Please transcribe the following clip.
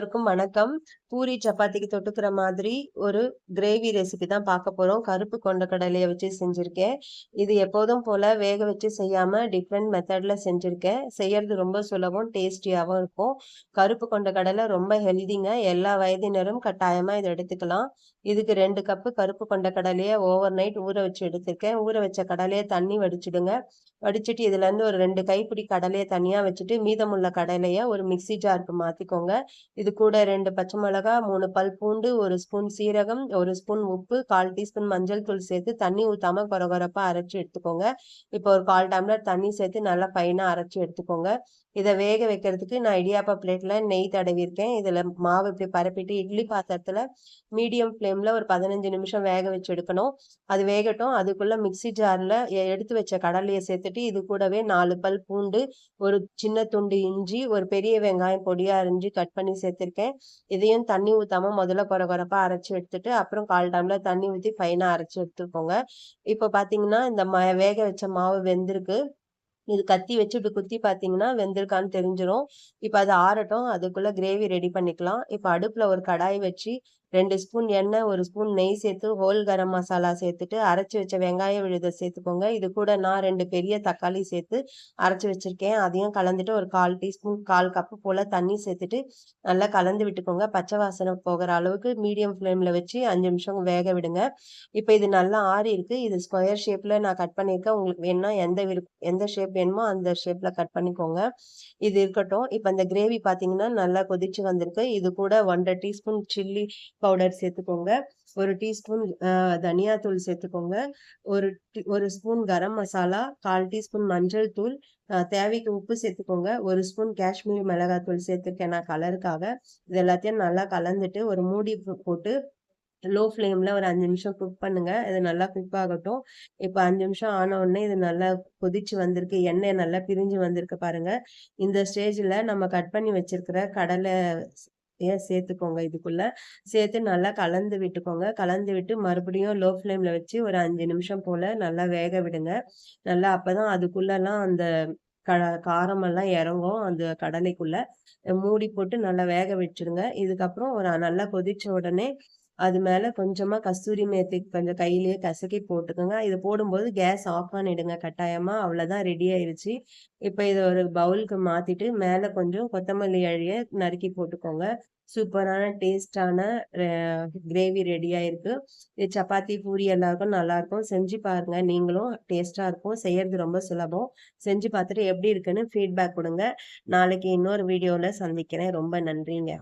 எல்லோருக்கும் வணக்கம். பூரி சப்பாத்திக்கு தொட்டுக்கிற மாதிரி ஒரு கிரேவி ரெசிபி தான் பார்க்க போறோம். கருப்பு கொண்ட கடலையை வச்சு செஞ்சுருக்கேன். இது எப்போதும் போல வேக வச்சு செய்யாம டிஃப்ரெண்ட் மெத்தடில் செஞ்சுருக்கேன். செய்யறது ரொம்ப சுலபம் டேஸ்டியாகவும் இருக்கும். கருப்பு கொண்ட கடலை ரொம்ப ஹெல்திங்க எல்லா வயதினரும் கட்டாயமாக இதை எடுத்துக்கலாம். இதுக்கு ரெண்டு கப்பு கருப்பு கொண்ட கடலையை ஓவர் நைட் ஊற வச்சு எடுத்திருக்கேன். ஊற வச்ச கடலையை தண்ணி வடிச்சிடுங்க. வடிச்சிட்டு இதுல இருந்து ஒரு ரெண்டு கைப்பிடி கடலையை தனியா வச்சுட்டு மீதமுள்ள கடலையை ஒரு மிக்சி ஜாருக்கு மாத்திக்கோங்க. இது இது கூட ரெண்டு பச்சை மிளகா மூணு பல் பூண்டு ஒரு ஸ்பூன் சீரகம் ஒரு ஸ்பூன் உப்பு கால் டீஸ்பூன் மஞ்சள் தூள் சேர்த்து தண்ணி ஊத்தாம கொரகொரப்பா அரைச்சி எடுத்துக்கோங்க. இப்போ ஒரு கால் டம்ளர் தண்ணி சேர்த்து நல்லா ஃபைனாக அரைச்சி எடுத்துக்கோங்க. இதை வேக வைக்கிறதுக்கு நான் இடியாப்பா பிளேட்ல நெய் தடவிருக்கேன் இதுல மாவு இப்படி பரப்பிட்டு இட்லி பாத்திரத்துல மீடியம் ஃப்ளேம்ல ஒரு பதினஞ்சு நிமிஷம் வேக வச்சு எடுக்கணும். அது வேகட்டும். அதுக்குள்ள மிக்சி ஜார்ல எடுத்து வச்ச கடலையை சேர்த்துட்டு இது கூடவே நாலு பல் பூண்டு ஒரு சின்ன துண்டு இஞ்சி ஒரு பெரிய வெங்காயம் பொடியா அரிஞ்சு கட் பண்ணி சேர்த்திருக்கேன். இதையும் தண்ணி ஊத்தாம முதல்ல குறை குறைப்பா அரைச்சி எடுத்துட்டு அப்புறம் கால் டம்ளர் தண்ணி ஊத்தி ஃபைனா அரைச்சி எடுத்துக்கோங்க. இப்ப பாத்தீங்கன்னா இந்த வேக வச்ச மாவு வெந்திருக்கு. இது கத்தி வச்சு இப்படி குத்தி பார்த்தீங்கன்னா வெந்திருக்கான்னு தெரிஞ்சிடும் இப்போ அது ஆறட்டும் அதுக்குள்ளே கிரேவி ரெடி பண்ணிக்கலாம். இப்போ அடுப்பில் ஒரு கடாய் வச்சு ரெண்டு ஸ்பூன் எண்ணெய் ஒரு ஸ்பூன் நெய் சேர்த்து ஹோல் கரம் மசாலா சேர்த்துட்டு அரைச்சி வச்ச வெங்காய விழுதை சேர்த்துக்கோங்க. இது கூட நான் ரெண்டு பெரிய தக்காளி சேர்த்து அரைச்சி வச்சிருக்கேன். அதையும் கலந்துட்டு ஒரு கால் டீஸ்பூன் கால் கப்பு போல் தண்ணி சேர்த்துட்டு நல்லா கலந்து விட்டுக்கோங்க. பச்சை வாசனை போகிற அளவுக்கு மீடியம் ஃப்ளேமில் வச்சு அஞ்சு நிமிஷம் வேக விடுங்க. இப்போ இது நல்லா ஆறி இருக்கு. இது ஸ்கொயர் ஷேப்பில் நான் கட் பண்ணியிருக்கேன். உங்களுக்கு வேணும்னா எந்த எந்த ஷேப் வேணுமோ அந்த ஷேப்பில் கட் பண்ணிக்கோங்க. இது இருக்கட்டும். இப்போ இந்த கிரேவி பார்த்தீங்கன்னா நல்லா கொதிச்சு வந்திருக்கு. இது கூட ஒன்றரை டீஸ்பூன் சில்லி பவுடர் சேர்த்துக்கோங்க. ஒரு டீஸ்பூன் தனியா தூள் சேர்த்துக்கோங்க. ஒரு ஒரு ஸ்பூன் கரம் மசாலா கால் டீஸ்பூன் மஞ்சள் தூள் தேவைக்கு உப்பு சேர்த்துக்கோங்க. ஒரு ஸ்பூன் காஷ்மீரி மிளகாய் தூள் சேர்த்துருக்கேன் நான் கலருக்காக இது எல்லாத்தையும் நல்லா கலந்துட்டு ஒரு மூடி போட்டு லோ ஃப்ளேமில் ஒரு அஞ்சு நிமிஷம் குக் பண்ணுங்க. இது நல்லா குக் ஆகட்டும். இப்போ அஞ்சு நிமிஷம் ஆன உடனே இது நல்லா கொதிச்சு வந்திருக்கு. எண்ணெய் நல்லா பிரிஞ்சு வந்திருக்கு பாருங்க. இந்த ஸ்டேஜில் நம்ம கட் பண்ணி வச்சிருக்கிற கடலை ஏன் சேர்த்துக்கோங்க இதுக்குள்ள. சேர்த்து நல்லா கலந்து விட்டுக்கோங்க. கலந்து விட்டு மறுபடியும் லோ ஃப்ளேம்ல வச்சு ஒரு அஞ்சு நிமிஷம் போல நல்லா வேக விடுங்க. நல்லா அப்பதான் அதுக்குள்ளலாம் அந்த க காரமெல்லாம் இறங்கும் அந்த கடலைக்குள்ள. மூடி போட்டு நல்லா வேக வச்சிருங்க. இதுக்கப்புறம் ஒரு நல்லா கொதிச்ச உடனே அது மேலே கொஞ்சமாக கஸ்தூரி மேத்தி கொஞ்சம் கையிலேயே கசக்கி போட்டுக்கோங்க. இது போடும்போது கேஸ் ஆஃப் பண்ணிடுங்க கட்டாயமாக அவ்வளோதான் ரெடி ஆயிடுச்சு இப்போ இதை ஒரு பவுலுக்கு மாற்றிட்டு மேலே கொஞ்சம் கொத்தமல்லி அழிய நறுக்கி போட்டுக்கோங்க. சூப்பரான டேஸ்டான கிரேவி ரெடியாக இருக்குது இது சப்பாத்தி பூரி எல்லாருக்கும் நல்லாயிருக்கும் செஞ்சு பாருங்கள் நீங்களும் டேஸ்ட்டாக இருக்கும். செய்கிறது ரொம்ப சுலபம். செஞ்சு பார்த்துட்டு எப்படி இருக்குன்னு ஃபீட்பேக் கொடுங்க. நாளைக்கு இன்னொரு வீடியோவில் சந்திக்கிறேன். ரொம்ப நன்றிங்க.